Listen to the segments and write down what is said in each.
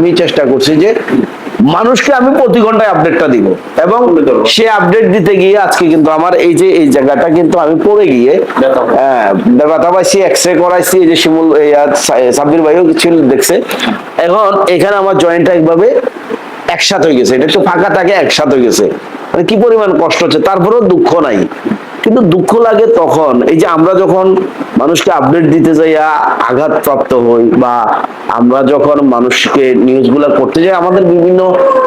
আমি চেষ্টা করছি যে মানুষকে আমি প্রতি ঘন্টায় আপডেটটা দিব। এবং সে আপডেট দিতে গিয়ে আজকে কিন্তু আমার এই যে এই জায়গাটা কিন্তু আমি পড়ে গিয়ে ব্যথা। হ্যাঁ, পাইছি এক্স রে করাইছি এই যে শিমুল সাব্বির ভাইও ছিল দেখছে। এখন এখানে আমার জয়েন্টটা একভাবে একসাথ হয়ে গেছে। এটা একটু ফাঁকা থাকে একসাথ হয়ে গেছে। মানে কি পরিমাণ কষ্ট হচ্ছে তারপরেও দুঃখ নাই। কিন্তু দুঃখ লাগে তখন। এই যে আমরা যখন মানুষকে আপডেট দিতে যাই আঘাত প্রাপ্ত হই বা আমরা যখন মানুষকে নিউজগুলো করতে যাই আমাদের বিভিন্ন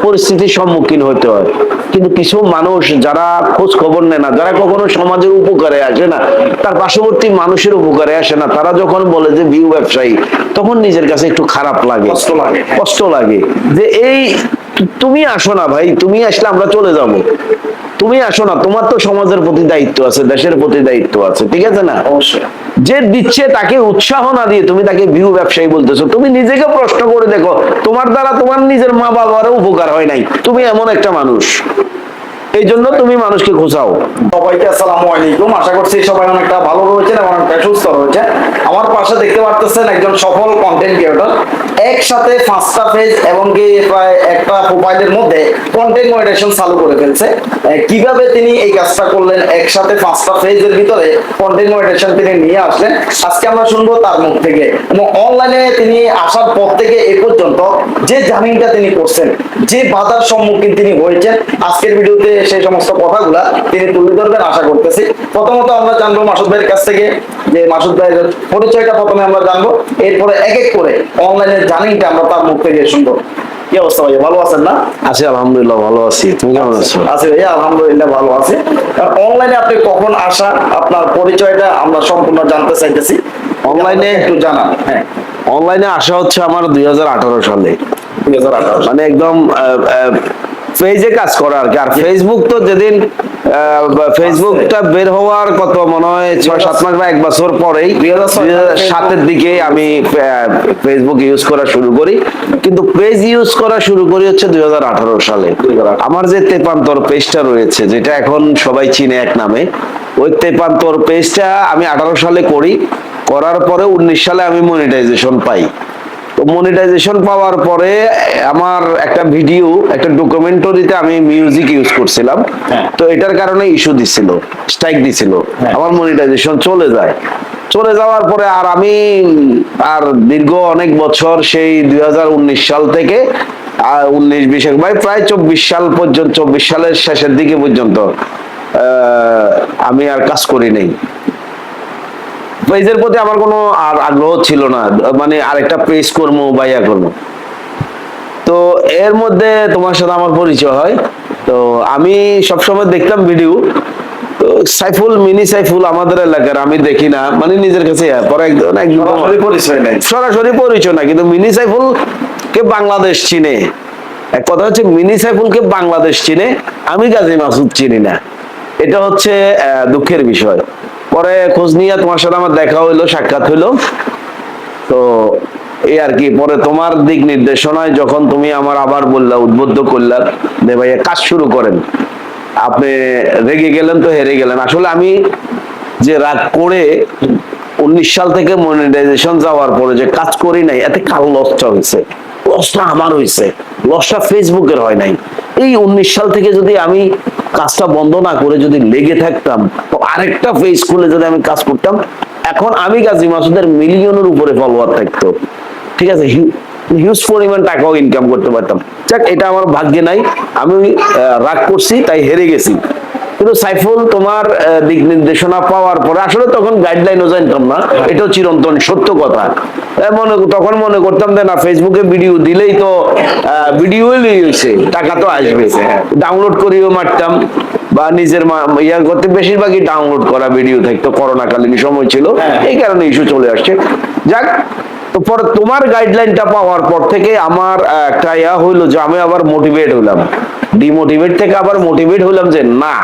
পরিস্থিতির সম্মুখীন হতে হয়। কিন্তু কিছু মানুষ যারা খোঁজ খবর নেয় না যারা কখনো সমাজের উপকারে আসে না তার পার্শ্ববর্তী মানুষের উপকারে আসে না তারা যখন বলে যে ভিউ ব্যবসায়ী তখন নিজের কাছে একটু খারাপ লাগে। কষ্ট লাগে। কষ্ট লাগে। যে এই তুমি আসো না ভাই তুমি আসলে আমরা চলে যাব। তুমি আসো না তোমার তো সমাজের প্রতি দায়িত্ব আছে দেশের প্রতি দায়িত্ব আছে ঠিক আছে না? অবশ্যই। যে দিচ্ছে তাকে উৎসাহ না দিয়ে তুমি তাকে ভিউ ব্যবসায়ী বলতেছো তুমি নিজেকে প্রশ্ন করে দেখো তোমার দ্বারা তোমার নিজের মা বাবারও উপকার হয় নাই তুমি এমন একটা মানুষ। এই জন্য তুমি মানুষকে খোঁচাও। সবাইকে আসসালামু আলাইকুম। আশা করছি সবাই অনেকটা ভালো রয়েছেন এবং অনেকটা সুস্থ রয়েছেন। আমার পাশে দেখতে পারতেছেন একজন সফল কন্টেন্ট ক্রিয়েটর একসাথে পাঁচটা পেজ এবং কি প্রায় একটা প্রোফাইলের মধ্যে কন্টেন্ট মনিটেশন চালু করে ফেলছে। কীভাবে তিনি এই কাজটা করলেন? একসাথে পাঁচটা পেজের ভিতরে কন্টেন্ট মনিটেশন তিনি নিয়ে আসলেন। আজকে আমরা শুনব তার মুখ থেকে। এবং অনলাইনে তিনি আসার পর থেকে এ পর্যন্ত যে জার্নিটা তিনি করছেন, যে বাধার সম্মুখীন তিনি হয়েছেন, আজকের ভিডিওতে সেই সমস্ত কথাগুলা তিনি তুলে ধরবেন আশা করতেছি। প্রথমত আমরা জানব মাসুদ ভাইয়ের কাছ থেকে যে মাসুদ ভাইয়ের পরিচয়টা প্রথমে আমরা জানব। এরপরে এক এক করে অনলাইনের জার্নিটা আমরা তার মুখ থেকে শুনব। কি অবস্থা ভাইয়া ভালো আছেন না? আছি আলহামদুলিল্লাহ ভালো আছি। তুমি কেমন আছো? আছি ভাইয়া আলহামদুলিল্লাহ ভালো আছে। অনলাইনে আপনি কখন আসা আপনার পরিচয়টা আমরা সম্পূর্ণ জানতে চাইতেছি। Online-এ? একটু জানান হ্যাঁ। অনলাইনে আসা হচ্ছে আমার দুই হাজার আঠারো সালে। মানে একদম পেজে কাজ করা আর কি। আর ফেসবুক তো যেদিন ফেসবুকটা বের হওয়ার কত মনে হয় ছয় সাত মাস বা এক বছর পরেই দুই হাজার সাতের দিকে আমি ফেসবুক ইউজ করা শুরু করি। কিন্তু পেজ ইউজ করা শুরু করি হচ্ছে দুই হাজার আঠারো সালে। আমার যে তেপান্তর পেজটা রয়েছে যেটা এখন সবাই চিনে এক নামে ওই তেপান্তর পেজটা আমি আঠারো সালে করি। করার পরে উনিশ সালে আমি মনিটাইজেশন পাই। মনিটাইজেশন পাওয়ার পরে আমার একটা ভিডিও একটা ডকুমেন্টারিতে আমি মিউজিক ইউজ করছিলাম হ্যাঁ। তো এটার কারণে ইস্যু দিছিল স্ট্রাইক দিছিল হ্যাঁ। আমার মনিটাইজেশন চলে যায় চলে যাওয়ার পরে আর আমি আর দীর্ঘ অনেক বছর সেই দুই হাজার উনিশ সাল থেকে উনিশ বিশ ভাই প্রায় চব্বিশ সাল পর্যন্ত চব্বিশ সালের শেষের দিকে পর্যন্ত আহ, আমি আর কাজ করি নাই পেজের প্রতি আমার কোনো আর আগ্রহ ছিল না। মানে আরেকটা পেজ করব বা ইয়া করব। তো এর মধ্যে তোমার সাথে আমার পরিচয় হয়। তো আমি সবসময় দেখতাম ভিডিও তো সাইফুল মিনি সাইফুল আমাদের এলাকার আমি দেখি না। মানে নিজের কাছে পরে একজন একজন সরাসরি পরিচয় নেই। সরাসরি পরিচয় না কিন্তু মিনি সাইফুল কে বাংলাদেশ চিনে। এক কথা হচ্ছে মিনি সাইফুলকে বাংলাদেশ চিনে। আমি গাজী মাসুদ চিনি না। এটা হচ্ছে দুঃখের বিষয়। পরে খোঁজ নিয়ে তোমার সাথে আমার দেখা হইল, সাক্ষাৎ হইল। তো এই আর কি, পরে তোমার দিক নির্দেশনায় যখন তুমি আমার আবার বললা, উদ্বুদ্ধ করলা যে ভাইয়া কাজ শুরু করেন। আপনি রেগে গেলেন তো হেরে গেলেন। আসলে আমি যে রাগ করে উনিশ সাল থেকে মনিটাইজেশন যাওয়ার পরে যে কাজ করি নাই, এতে কাল লসটা হয়েছে। লসটা আমার হয়েছে লসটা ফেসবুকের হয় নাই। এই উনিশ সাল থেকে যদি আমি কাজটা বন্ধ না করে যদি লেগে থাকতাম, তো আরেকটা ফেস খুলে যদি আমি কাজ করতাম, এখন আমি গাজী মাসুদের মিলিয়নের উপরে ফলোয়ার থাকতো। ঠিক আছে? হিউজ পরিমাণ টাকাও ইনকাম করতে পারতাম। যাক, এটা আমার ভাগ্যে নাই। আমি রাগ করছি, তাই হেরে গেছি। কিন্তু সাইফুল, তোমার দিক নির্দেশনা পাওয়ার পরে, আসলে তখন গাইডলাইনও জানতাম না। এটাও চিরন্তন সত্য কথা। মনে, তখন মনে করতাম যে, না ফেসবুকে ভিডিও দিলেই তো ভিডিও হয়েছে, টাকা তো আসবে। ডাউনলোড করেও মারতাম, বা নিজের ইয়া করতে, বেশিরভাগই ডাউনলোড করা ভিডিও থাকতো, করোনাকালীন সময় ছিল। এই কারণে ইস্যু চলে আসছে। যাক পরে তোমার গাইডলাইনটা পাওয়ার পর থেকে আমার একটা ইয়া হইল যে, আমি আবার মোটিভেট হইলাম। ডিমোটিভেট থেকে আবার মোটিভেট হইলাম যে না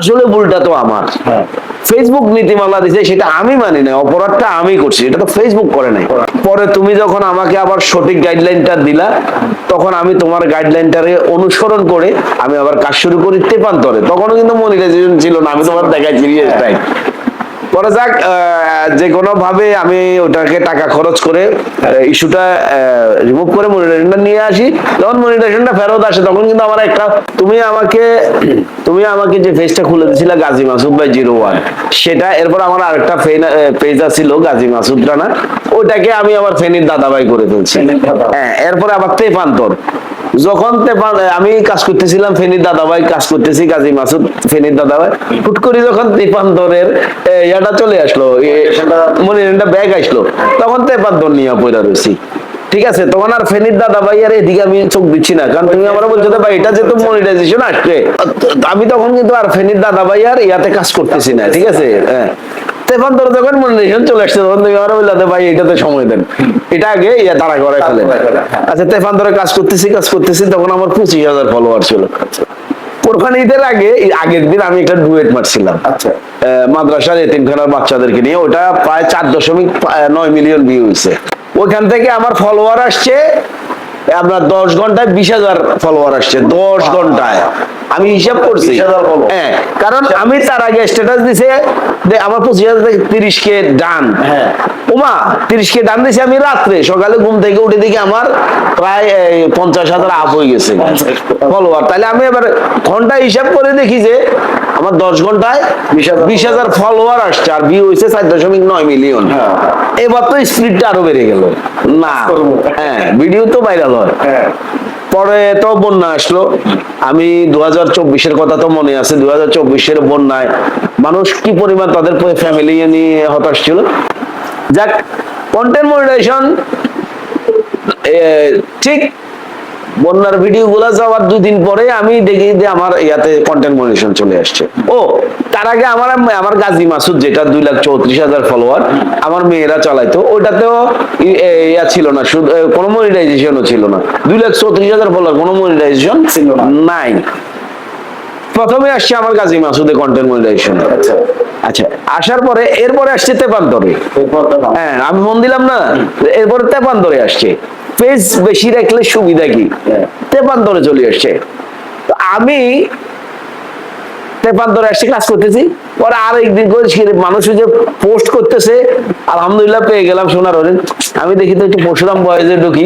আসলে ভুলটা তো আমার। হ্যাঁ। ফেসবুক নীতিমালা দিছে সেটা আমি মানি না অপরাধটা আমি করছি এটা তো ফেসবুক করে নাই। পরে তুমি যখন আমাকে আবার সঠিক গাইডলাইনটা দিলা তখন আমি তোমার গাইডলাইনটারে অনুসরণ করে আমি আবার কাজ শুরু করি তেপান্তরে। তখনও কিন্তু মনিটাইজেশন ছিল না আমি তোমার দেখাই সিরিয়াস টাইম পরে যাক যে কোনো ভাবে আমি ওটাকে টাকা খরচ করে ইস্যুটা রিমুভ করে মনিটাইজেশনটা নিয়ে আসি। যখন মনিটাইজেশনটা ফেরত আসে তখন কিন্তু আমার একটা তুমি আমাকে তুমি আমাকে যে পেজটা খুলে দিয়েছিলে Gazi Masud by zero one সেটা এরপর আমার আরেকটা পেজ ছিল গাজী মাসুদ রানা। ওটাকে আমি আবার ফেনীর দাদাভাই করে ফেলছি। হ্যাঁ এরপর আবার তেপান্তর যখন আমি কাজ করতেছিলাম ফেনীর দাদাভাই কাজ করতেছি গাজী মাসুদ ফেনীর দাদাভাই। হুট করে যখন তেপান্তরের ইয়াটা চলে আসলো মনিরেন্টা ব্যাগ আসলো তখন তেপান্তর নিয়ে পড়া রয়েছি। ঠিক আছে? তখন আর ফেনীর দাদা ভাই আর এদিকে আমি চোখ দিচ্ছি না কারণ তুমি আমার বলছো ভাই এটা যেহেতু মনিটাইজেশন আসছে আমি তখন কিন্তু আর ফেনীর দাদা ভাই আর ইয়াতে কাজ করতেছি না ঠিক আছে? হ্যাঁ। তেপান্তর যখন মনিটাইজেশন চলে আসছে। তখন তুমি আমার বললে ভাই এটাতে সময় দেন। এটা আগে ইয়া তারা করে ফেলেন আচ্ছা তেপান্তরে কাজ করতেছি কাজ করতেছি তখন আমার পঁচিশ হাজার ফলোয়ার ছিল। ঈদের আগে আগের দিন আমি একটা ডুয়েট মারছিলাম। আচ্ছা। মাদ্রাসার এতিমখানার বাচ্চাদেরকে নিয়ে ওটা প্রায় চার দশমিক নয় মিলিয়ন ভিউ হয়েছে ওইখান থেকে আমার ফলোয়ার আসছে আপনার দশ ঘন্টায় বিশ হাজার ফলোয়ার আসছে দশ ঘন্টায়। আমি হিসাব করছি। হ্যাঁ কারণ আমি তার আগে স্ট্যাটাস দিছে যে আমার পঁচিশ হাজার থেকে তিরিশ কে ডান। হ্যাঁ। ওমা তিরিশ কে ডান দিছি আমি রাত্রে সকালে ঘুম থেকে উঠে দেখি আমার প্রায় পঞ্চাশ হাজার আপ হয়ে গেছে। ফলোয়ার তাহলে আমি এবার ঘণ্টা হিসাব করে দেখি যে আমার দশ ঘন্টায় 20,000 বিশ হাজার ফলোয়ার আসছে আর ভিউ হয়েছে চার দশমিক নয় মিলিয়ন হ্যাঁ। এবার তো স্পিডটা আরও বেড়ে গেল। না। হ্যাঁ ভিডিও তো ভাইরাল হয়। হ্যাঁ। পরে তো বন্যা আসলো। আমি দু হাজার চব্বিশের কথা তো মনে আছে দু হাজার চব্বিশের বন্যায় মানুষ কি পরিমাণ তাদের ফ্যামিলি নিয়ে হতাশ ছিল? যাক কন্টেন্ট মনিটাইজেশন ঠিক বন্যার ভিডিও গুলা যাওয়ার দুই দিন পরে আমি দেখি যে আমার ইয়াতে কন্টেন্ট মনিটাইজেশন চলে আসছে। ও তার আগে আমার আমার গাজী মাসুদ যেটা দুই লাখ চৌত্রিশ হাজার ফলোয়ার আমার মেয়েরা চালাইতো ওইটাতেও ইয়া ছিল না শুধু কোনো মনিটাইজেশনও ছিল না। দুই লাখ চৌত্রিশ হাজার ফলোয়ার কোনো মনিটাইজেশন ছিল নাই। প্রথমে আসছে আমার গাজী মাসুদে কন্টেন্ট মনিটাইজেশন আচ্ছা। আসার পরে এরপরে আসছে তেপান্তরে। হ্যাঁ আমি মন দিলাম না এরপরে তেপান্তরে আসছে। পেজ বেশি রাখলে সুবিধা কি? হ্যাঁ। তেপান্তরে চলে আসছে। তো আমি তেপান্তরে আসছে ক্লাস করতেছি। পরে আর একদিন করে মানুষ যে পোস্ট করতেছে আলহামদুলিল্লাহ পেয়ে গেলাম সোনার হরিণ। আমি দেখি তো একটু পরশুরাম বয়েজে ঢুকি।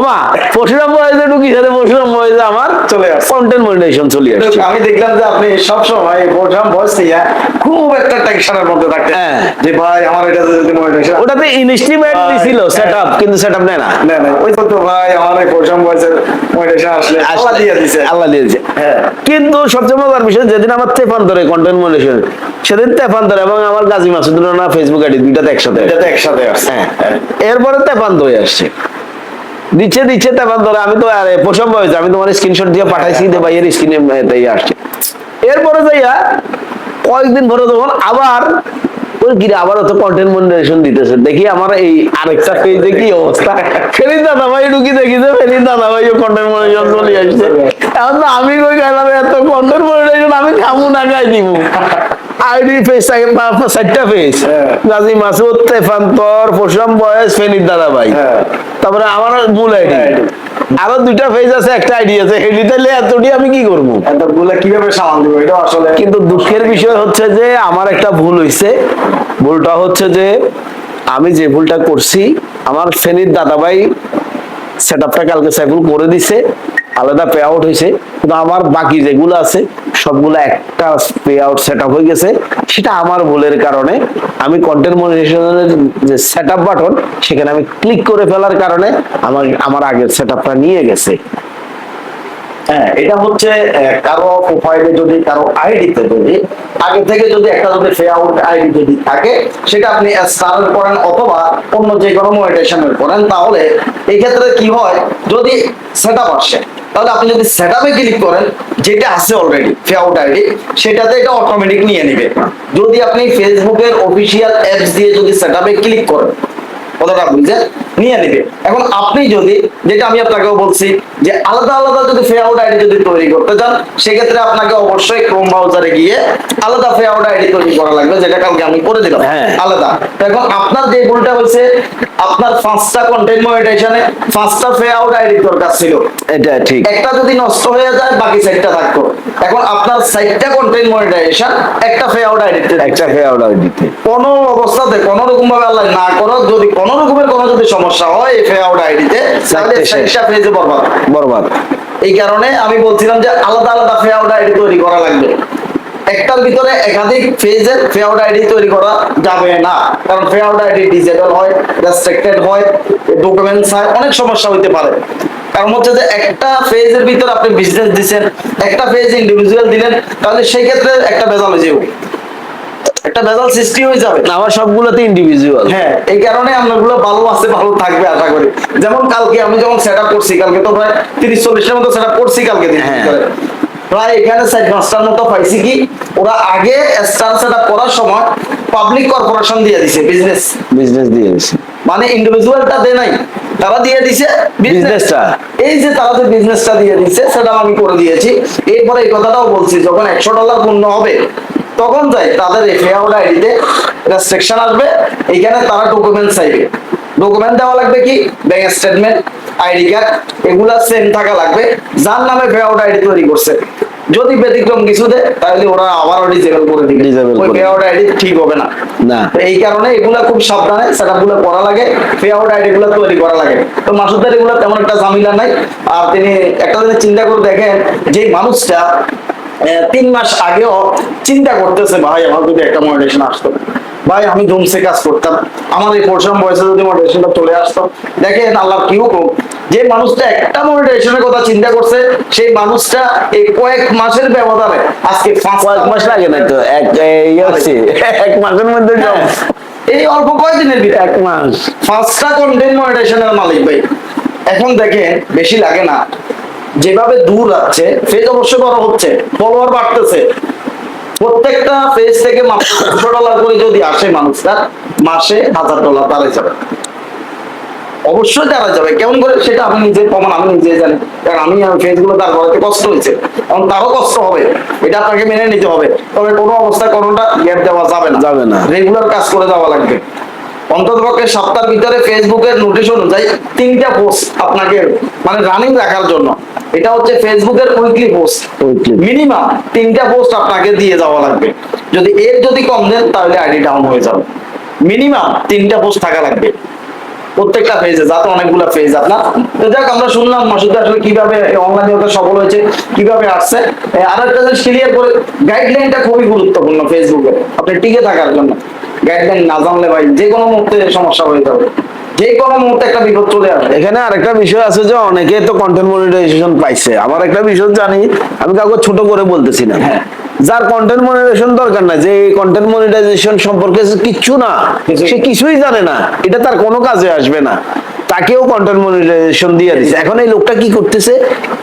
ওমা পরশুরাম বয়েজে ঢুকি সাথে পরশুরাম বয়েজে আমার চলে। কন্টেন্ট মনিটাইজেশন চলে আসছে। আমি দেখলাম যে আপনি সবসময় প্রোগ্রাম ভয়েস নিয়ে খুব একটা টেনশনের মধ্যে থাকতেন। হ্যাঁ। যে ভাই আমার এটা যদি মোটিভেশন ওটাতে ইনস্টিমেট ভাই, দিছিল হ্যাঁ। সেটআপ কিন্তু সেটআপ নেয় না। না না। ওই তো ভাই আমার এই প্রোগ্রাম ভয়েসের মোটিভেশন আসলে আল্লাহ দিয়ে দিছে। আল্লাহ দিয়ে দিয়েছে হ্যাঁ। কিন্তু সবচেয়ে মজার বিষয় যেদিন আমার তেপান্তরে কন্টেন্ট মনিটাইজেশন সেদিন তেপান্তরে এবং আমার গাজী ফেসবুক আইডি দুইটাতে একসাথে এটা তো একসাথে হ্যাঁ এরপরে তেপান্তরে আসছে। দিচ্ছে দিচ্ছে আমি তো আরে হয়েছে আমি তোমার স্ক্রিনশট দিয়ে পাঠাইছি যে ভাইয়ের স্ক্রিনে আসছে। এরপরে যাইয়া কয়েকদিন পরে আবার ওই কি রে, আবারও তো কন্টেন্ট মনিটাইজেশন দিতেছে। দেখি আমার এই আরেকটা পেজে কি অবস্থা। দাদা ভাই ঢুকি দেখি যে দাদা ভাই কন্টেন্ট মনিটাইজেশন চলে আসছে। এখন তো আমি কই গেলাম এত কন্টেন্ট মনিটাইজেশন আমি খামু না গাই দিব আইডি পেজ চারটা হ্যাঁ। গাজী মাসুদ তেফান্তর পরশুরাম বয়স ফেনির দাদা ভাই হ্যাঁ। তারপরে আমার মূল আইডি। আরও দুইটা পেজ আছে একটা আইডি আছে। হেডি তাহলে এতটি আমি কি করব? কীভাবে সামাল দিব? এটা আসলে কিন্তু দুঃখের বিষয় হচ্ছে যে আমার একটা ভুল হয়েছে ভুলটা হচ্ছে যে আমি যে ভুলটা করছি আমার ফেনীর দাদাভাই সেট আপটা কালকে সাইফুল করে দিছে। আলাদা পে আউট হয়েছে কিন্তু আমার বাকি যেগুলো আছে সবগুলো একটা পে আউট সেট হয়ে গেছে। সেটা আমার ভুলের কারণে। আমি কন্টেন্ট মনিটাইজেশনের যে সেট আপ বাটন সেখানে আমি ক্লিক করে ফেলার কারণে আমার আমার আগের সেট আপটা নিয়ে গেছে। হ্যাঁ এটা হচ্ছে কারও প্রোফাইলে যদি, কারও আইডিতে যদি, আগে থেকে যদি একটা যদি ফে আউট আইডি যদি থাকে, সেটা আপনি স্টারের করেন অথবা অন্য যে কোনো মনিটেশনের করেন, তাহলে এই ক্ষেত্রে কি হয়, যদি সেট আপ আসে তাহলে আপনি যদি সেট আপে ক্লিক করেন, যেটা আছে অলরেডি ফেয়াউট আইডি সেটাতে এটা অটোমেটিক নিয়ে নেবে। যদি আপনি ফেসবুকের অফিসিয়াল অ্যাপস দিয়ে যদি সেট আপে ক্লিক করেন, কথাটা বুঝছেন নিয়ে নেবে। এখন আপনি যদি, যেটা আমি আপনাকেও বলছি যে আলাদা আলাদা যদি ফে আউট আইডি যদি তৈরি করতে চান সেক্ষেত্রে আপনাকে অবশ্যই ক্রোম ব্রাউজারে গিয়ে আলাদা ফে আউট আইডি তৈরি করা লাগবে যেটা কালকে আমি করে দিলাম। হ্যাঁ। আলাদা। এখন আপনার যে ভুলটা হয়েছে আপনার পাঁচটা কন্টেন্ট মনিটাইজেশনে পাঁচটা ফে আউট আইডি দরকার ছিল। এটা ঠিক। একটা যদি নষ্ট হয়ে যায় বাকি সাইডটা থাকতো এখন আপনার সাইডটা কন্টেন্ট মনিটাইজেশন একটা ফে আউট আইডিতে একটা ফেয়ার দিতে কোনো অবস্থাতে কোনো রকম ভাবে আল্লাহ না করো যদি কোনো রকমের কোনো যদি সমস্যা হয় এই ফে আউট আইডিতে তাহলে। সাইডটা ফেজে বরবাদ। বরবাদ। এই কারণে আমি বলছিলাম যে আলাদা আলাদা ফে আইডি তৈরি করা লাগবে। একটার ভিতরে একাধিক ফেজের ফে আউট আইডি তৈরি করা যাবে না। কারণ ফে আইডি ডিজেবল হয়, রেস্ট্রিক্টেড হয়, ডকুমেন্টস হয়, অনেক সমস্যা হইতে পারে। কারণ হচ্ছে যে একটা ফেজের ভিতরে আপনি বিজনেস দিচ্ছেন একটা ফেজ ইন্ডিভিজুয়াল দিলেন, তাহলে সেই ক্ষেত্রে একটা ভেজাল হয়ে যাবে। একটা ভেজাল সৃষ্টি হয়ে যাবে। আমার সবগুলোতে ইন্ডিভিজুয়াল হ্যাঁ এই কারণে আপনাগুলো ভালো আছে ভালো থাকবে আশা করি। যেমন কালকে আমি যখন সেট আপ করছি কালকে তো প্রায় তিরিশ চল্লিশের মতো সেট আপ করছি কালকে দিন। হ্যাঁ। প্রায় এখানে সাইড পাঁচটার মতো পাইছি কি ওরা আগে স্টার সেট আপ করার সময় পাবলিক কর্পোরেশন দিয়ে দিছে বিজনেস বিজনেস দিয়ে দিছি। মানে ইন্ডিভিজুয়ালটা দেয় নাই তারা দিয়ে দিছে Business-টা। এই যে তারা যে বিজনেসটা দিয়ে দিচ্ছে সেটা আমি করে দিয়েছি। এরপরে এই কথাটাও বলছি যখন একশো ডলার পূর্ণ হবে তখন যাই তাদের এফএ আউট আইডিতে রেস্ট্রিকশন আসবে এখানে তারা ডকুমেন্ট চাইবে। ডকুমেন্ট দেওয়া লাগবে কি? ব্যাংক স্টেটমেন্ট আইডি কার্ড এগুলা সেম থাকা লাগবে যার নামে ফে আউট আইডি তৈরি করছে। যদি ব্যতিক্রম কিছু দেয় তাহলে ওরা আবার ডিজেবল করে দিবে। ওই ফে আউট আইডি ঠিক হবে না। না। তো এই কারণে এগুলা খুব সাবধানে সেটআপগুলো করা লাগে পে আউট আইডি গুলো তৈরি করা লাগে। তো মাসুদের এগুলো তেমন একটা ঝামেলা নাই। আর তিনি একটা জিনিস চিন্তা করে দেখেন যে মানুষটা তিন মাস আগেও চিন্তা করতেছে ভাই আমার যদি একটা মনিটেশন আসতো। ভাই আমি ধুমসে কাজ করতাম। আমার এই পরিশ্রম বয়সে যদি মনিটেশনটা চলে আসতো দেখেন আল্লাহ কি হুকুম? যে মানুষটা একটা মনিটেশনের কথা চিন্তা করছে সেই মানুষটা এই কয়েক মাসের ব্যবধানে আজকে পাঁচ কয়েক মাস লাগে না তো এক এই এক মাসের মধ্যে এই অল্প কয়েকদিনের ভিতরে। এক মাস। পাঁচটা কন্টেন্ট মনিটাইজেশনের মালিক ভাই। এখন দেখেন বেশি লাগে না। যেভাবে দূর যাচ্ছে ফেজ অবশ্য বড় হচ্ছে ফলোয়ার বাড়তেছে। প্রত্যেকটা ফেজ থেকে মাত্র ডলার করে যদি আসে মানুষটা মাসে হাজার ডলার তারাই যাবে। অবশ্যই তারা যাবে। কেমন করে? সেটা আমি নিজে প্রমাণ আমি নিজে জানি। কারণ আমি ফেজগুলো তার করাতে কষ্ট হয়েছে। এবং তারও কষ্ট হবে। এটা আপনাকে মেনে নিতে হবে। তবে কোনো অবস্থায় কোনোটা গ্যাপ দেওয়া যাবে না। যাবে না। রেগুলার কাজ করে যাওয়া লাগবে। অন্ততপক্ষে সপ্তাহের ভিতরে ফেসবুকের নোটিশ অনুযায়ী তিনটা পোস্ট আপনাকে মানে রানিং রাখার জন্য। এটা হচ্ছে ফেসবুকের উইকলি পোস্ট মিনিমাম তিনটা পোস্ট আপনাকে দিয়ে যাওয়া লাগবে। যদি এর যদি কম দেন তাহলে আইডি ডাউন হয়ে যাবে। মিনিমাম তিনটা পোস্ট থাকা লাগবে। প্রত্যেকটা ফেজে যাতে অনেকগুলো ফেজ আপনার তো যাক আমরা শুনলাম মাসুদ আসলে কীভাবে অনলাইন জগতে সফল হয়েছে কীভাবে আসছে। আর একটা জিনিস ক্লিয়ার করে গাইডলাইনটা খুবই গুরুত্বপূর্ণ ফেসবুকে আপনি টিকে থাকার জন্য। গাইডলাইন না জানলে ভাই যে কোনো মুহূর্তে সমস্যা হয়ে যাবে। যে কোনো মুহূর্তে একটা বিপদ চলে আসবে। এখানে আরেকটা বিষয় আছে যে অনেকে তো কন্টেন্ট মনিটাইজেশন পাইছে। আমার একটা বিষয় জানি আমি কাউকে ছোট করে বলতেছি না। হ্যাঁ। যার কন্টেন্ট মনিটাইজেশন দরকার না যে কন্টেন্ট মনিটাইজেশন সম্পর্কে কিছু না সে কিছুই জানে না এটা তার কোনো কাজে আসবে না। তাকেও কন্টেন্ট মনিটাইজেশন দিয়ে দিচ্ছে এখন এই লোকটা কি করতেছে?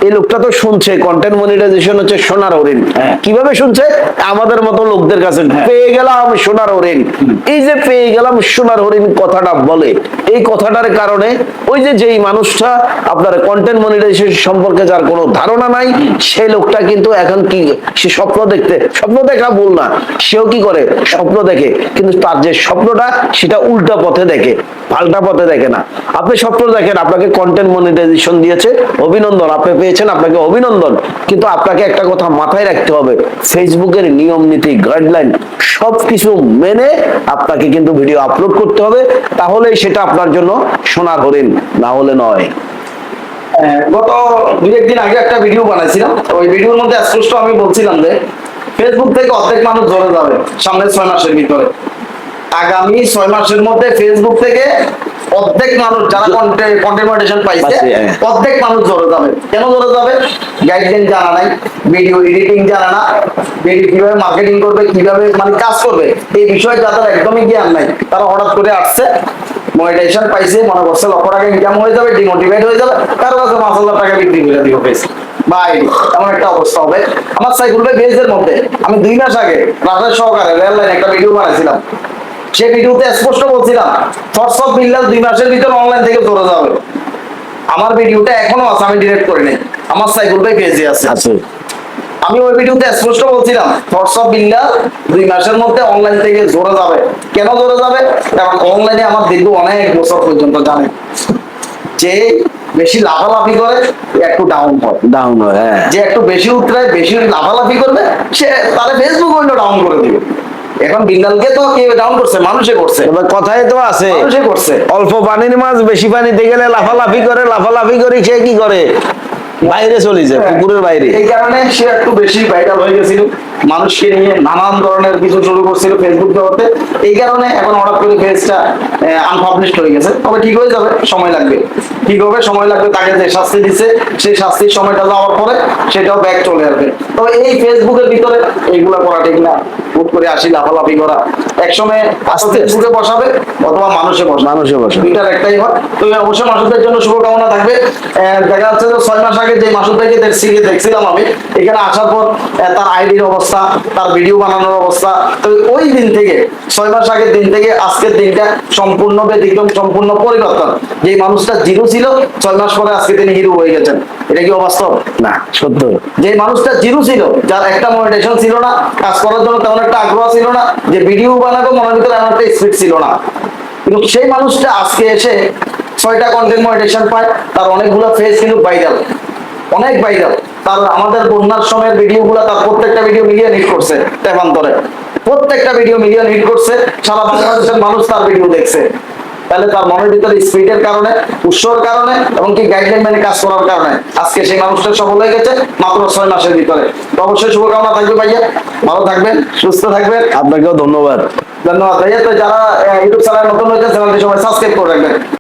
এই লোকটা তো শুনছে কন্টেন্ট মনিটাইজেশন হচ্ছে সোনার হরিণ। হ্যাঁ। কীভাবে শুনছে? আমাদের মতো লোকদের কাছে। পেয়ে গেলাম সোনার হরিণ। এই যে পেয়ে গেলাম সোনার হরিণ কথাটা বলে এই কথাটার কারণে ওই যে যেই মানুষটা আপনার কন্টেন্ট মনিটাইজেশন সম্পর্কে যার কোনো ধারণা নাই সেই লোকটা কিন্তু এখন কি সে স্বপ্ন দেখতে স্বপ্ন দেখা ভুল না। সেও কি করে? স্বপ্ন দেখে। কিন্তু তার যে স্বপ্নটা সেটা উল্টা পথে দেখে পাল্টা পথে দেখে না। আপনি স্বপ্ন দেখেন, আপনাকে কন্টেন্ট মনিটাইজেশন দিয়েছে, অভিনন্দন, আপনি পেয়েছেন আপনাকে অভিনন্দন। কিন্তু আপনাকে একটা কথা মাথায় রাখতে হবে ফেসবুকের নিয়ম, নীতি গাইডলাইন সবকিছু মেনে আপনাকে কিন্তু ভিডিও আপলোড করতে হবে তাহলেই সেটা আপনার জন্য সোনার হরিণ, না হলে নয়। গত দুই একদিন আগে একটা ভিডিও বানাইছিলাম, ওই ভিডিওর মধ্যে স্পষ্ট আমি বলছিলাম যে ফেসবুক থেকে অর্ধেক মানুষ ধরে যাবে সামনের ছয় মাসের ভিতরে। আগামী ছয় মাসের মধ্যে ফেসবুক থেকে অর্ধেক মানুষ যারা পাইছে পাইছে, হ্যাঁ। অর্ধেক মানুষ যাবে। কেন যাবে? গাইডলাইন জানা নাই ভিডিও এডিটিং জানা না। ভিডিও কীভাবে মার্কেটিং করবে কীভাবে মানে কাজ করবে এই বিষয়ে যাদের একদমই জ্ঞান নাই তারা হঠাৎ করে আসছে মনিটাইজেশন পাইছে মনে করছে লক্ষ টাকা ইনকাম হয়ে যাবে ডিমোটিভেট হয়ে যাবে কারও কাছে পাঁচ হাজার টাকা বিক্রি করে দিব ফেস ভাই এমন একটা অবস্থা হবে। আমার সাইকেল ভাই বেজের মধ্যে আমি দুই মাস আগে রাজের সহকারে রেল লাইন একটা ভিডিও বানাইছিলাম। সে ভিডিওতে স্পষ্ট বলছিলাম অফ বিল্লাল দুই মাসের ভিতর অনলাইন থেকে ধরে যাবে। আমার ভিডিওটা এখনও আছে আমি ডিলিট করি নাই আমার সাইকেল ভাই পেজে আছে। আছে। আমি ওই ভিডিওতে স্পষ্ট বলছিলাম অফ বিল্লাল দুই মাসের মধ্যে অনলাইন থেকে জোরে যাবে। কেন জোরে যাবে? কারণ অনলাইনে আমার দীর্ঘ অনেক বছর পর্যন্ত জানে যে বেশি লাফালাফি করে একটু ডাউন হয়। ডাউন হয় হ্যাঁ। যে একটু বেশি উতরায় বেশি লাফালাফি করবে সে তাহলে ফেসবুক উইন্ডো ডাউন করে দিবে। এখন বিল্লালকে তো কে ডাউন করছে মানুষে করছে। এবার তো আছে। মানুষে করছে। অল্প পানির মাছ বেশি পানিতে গেলে লাফালাফি করে লাফালাফি করে সে কি করে? বাইরে চলে যায় পুকুরের বাইরে। এই কারণে সে একটু বেশি ভাইরাল হয়ে গেছিল। মানুষকে নিয়ে নানান ধরনের কিছু শুরু করছিল ফেসবুক জগতে। এই কারণে এখন হঠাৎ করে পেজটা আনপাবলিশড হয়ে গেছে। তবে ঠিক হয়ে যাবে সময় লাগবে। ঠিক হবে সময় লাগবে তাকে যে শাস্তি দিচ্ছে সেই শাস্তির সময়টা যাওয়ার পরে সেটাও ব্যাক চলে আসবে। তবে এই ফেসবুকের ভিতরে এইগুলা করা ঠিক না হুট করে আসি লাফালাফি করা। একসময় আস্তে বসাবে অথবা মানুষে বসাবে। মানুষে বসাবে। দুইটার একটাই হয়। তো অবশ্যই মাসুদের জন্য শুভকামনা থাকবে। দেখা যাচ্ছে যে ছয় মাস আগে যে মাসুদ ভাইকে দেখছি দেখছিলাম আমি এখানে আসার পর তার আইডির অবস্থা তার ভিডিও বানানোর অবস্থা। তো ওই দিন থেকে ছয় মাস আগের দিন থেকে আজকের দিনটা সম্পূর্ণ ব্যতিক্রম সম্পূর্ণ পরিবর্তন। যে মানুষটা জিরো ছিল ছয় মাস পরে আজকে তিনি হিরো হয়ে গেছেন। এটা কি অবাস্তব? না সত্য। যে মানুষটা জিরো ছিল যার একটা মনিটেশন ছিল না কাজ করার জন্য তেমন একটা আগ্রহ ছিল না, যে ভিডিও বানাবো, মনের ভিতরে আমার একটা স্পিড ছিল না। কিন্তু সেই মানুষটা আজকে এসে ছয়টা কন্টেন্ট মনিটেশন পায়, তার অনেকগুলো কিন্তু ভাইরাল অনেক ভাইরাল তার আমাদের বন্যার সময়ের ভিডিও গুলো তার প্রত্যেকটা ভিডিও মিলিয়ন হিট করছে তেপান্তরে প্রত্যেকটা ভিডিও মিলিয়ন হিট করছে, সারা বাংলাদেশের মানুষ তার ভিডিও দেখছে। তাহলে তার মনের ভিতরে স্পিডের কারণে উৎসর কারণে এবং কি গাইডলাইন মেনে কাজ করার কারণে। আজকে সেই মানুষটা সফল হয়ে গেছে মাত্র ছয় মাসের ভিতরে। তো অবশ্যই শুভকামনা থাকবে ভাইয়া। ভালো থাকবেন সুস্থ থাকবেন। আপনাকেও ধন্যবাদ। ধন্যবাদ ভাইয়া। তো যারা ইউটিউব চ্যানেল নতুন হয়েছে চ্যানেলটি সবাই সাবস্ক্রাইব করে রাখবেন।